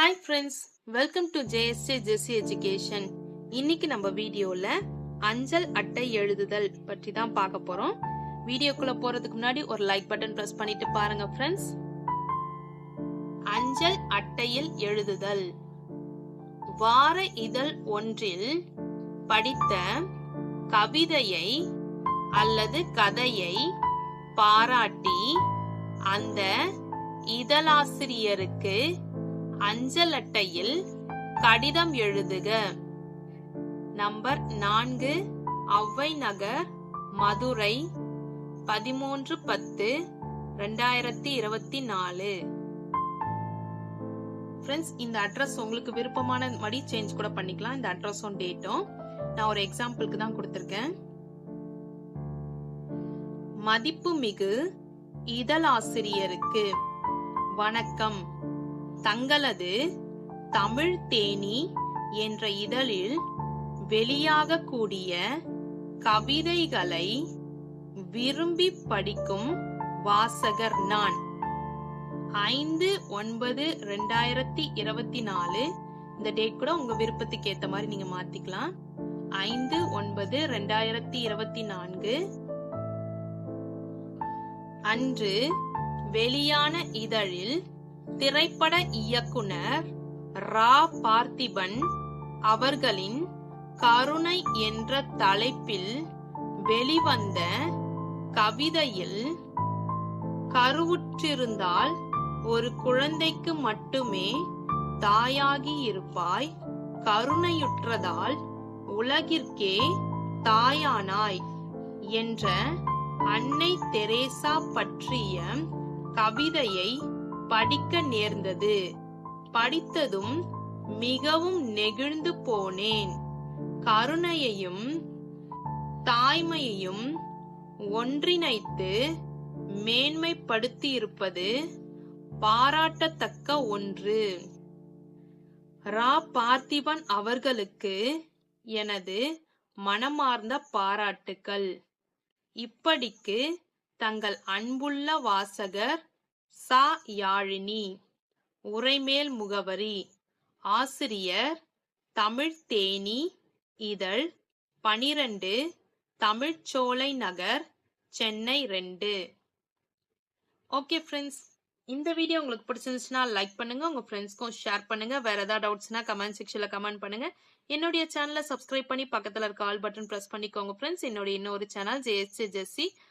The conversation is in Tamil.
Hi friends welcome to J S A Jessie education இன்னைக்கு நம்ம வீடியோல அஞ்சல் அட்டை எழுதுதல் பற்றி தான் பார்க்க போறோம். வீடியோக்குள்ள போறதுக்கு முன்னாடி ஒரு லைக் பட்டன் பிரஸ் பண்ணிட்டு பாருங்க ஃப்ரெண்ட்ஸ் அஞ்சல் அட்டையில் எழுதுதல். வார இதழ் ஒன்றில் படித்த கவிதையை அல்லது கதையை பாராட்டி அந்த இதழாசிரியருக்கு அஞ்சல் அட்டையில் கடிதம் எழுதுக. நம்பர் நான்கு அவ்வை நகர் மதுரை பதிமூன்று பத்து ரெண்டாயிரத்தி இருபத்தி நாலு. ஃப்ரெண்ட்ஸ் இந்த அட்ரஸ் உங்களுக்கு விருப்பமான மடி சேஞ்ச் கூட பண்ணிக்கலாம். இந்த அட்ரஸும் டேட்டும் நான் ஒரு எக்ஸாம்பிளுக்கு தான் கொடுத்துருக்கேன். மதிப்புமிகு இதழாசிரியருக்கு. வணக்கம். தங்களது தமிழ் தேனி என்ற இதழில் வெளியாகக்கூடிய கவிதைகளை விரும்பி படிக்கும் வாசகர் நான். ஐந்து ஒன்பது ரெண்டாயிரத்தி இருபத்தி நாலு. இந்த டேட் கூட உங்க விருப்பத்துக்கு ஏத்த மாதிரி நீங்க மாத்திக்கலாம். ஐந்து ஒன்பது ரெண்டாயிரத்தி இருபத்தி நான்கு. அன்று வெளியான இதழில் திரைப்பட இயக்குனர் ரா. பார்த்திபன் அவர்களின் கருணை என்ற தலைப்பில் வெளிவந்த கவிதையில் கருவுற்றிருந்தால் ஒரு குழந்தைக்கு மட்டுமே தாயாகி இருப்பாய் கருணையுற்றதால் உலகிற்கே தாயானாய் என்ற அன்னை தெரேசா பற்றிய கவிதையை படிக்க நேர்ந்தது. படித்ததும் மிகவும் நெகிழ்ந்து போனேன். கருணையையும் தாய்மையையும் ஒன்றிணைத்து மேன்மைப்படுத்தியிருப்பது பாராட்டத்தக்க ஒன்று. ரா. பார்த்திபன் அவர்களுக்கு எனது மனமார்ந்த பாராட்டுக்கள். இப்படிக்கு தங்கள் அன்புள்ள வாசகர் சா யாழினி உரைமேல் முகவரி ஆசிரியர் தமிழ் தேனி இதழ் பனிரெண்டு தமிழ்ச்சோலை நகர் சென்னை ரெண்டு. ஓகே ஃப்ரெண்ட்ஸ் இந்த வீடியோ உங்களுக்கு பிடிச்சிருந்துச்சுன்னா லைக் பண்ணுங்க உங்க ஃப்ரெண்ட்ஸ்க்கும் ஷேர் பண்ணுங்க. வேற ஏதாவது டவுட்ஸ்னா கமெண்ட் செக்ஷன்ல கமெண்ட் பண்ணுங்க. என்னுடைய சேனலை சப்ஸ்கிரைப் பண்ணி பக்கத்துல இருக்க ஆல் பட்டன் பிரஸ் பண்ணிக்கோங்க ஃப்ரெண்ட்ஸ் என்னுடைய இன்னொரு channel J S C Jessie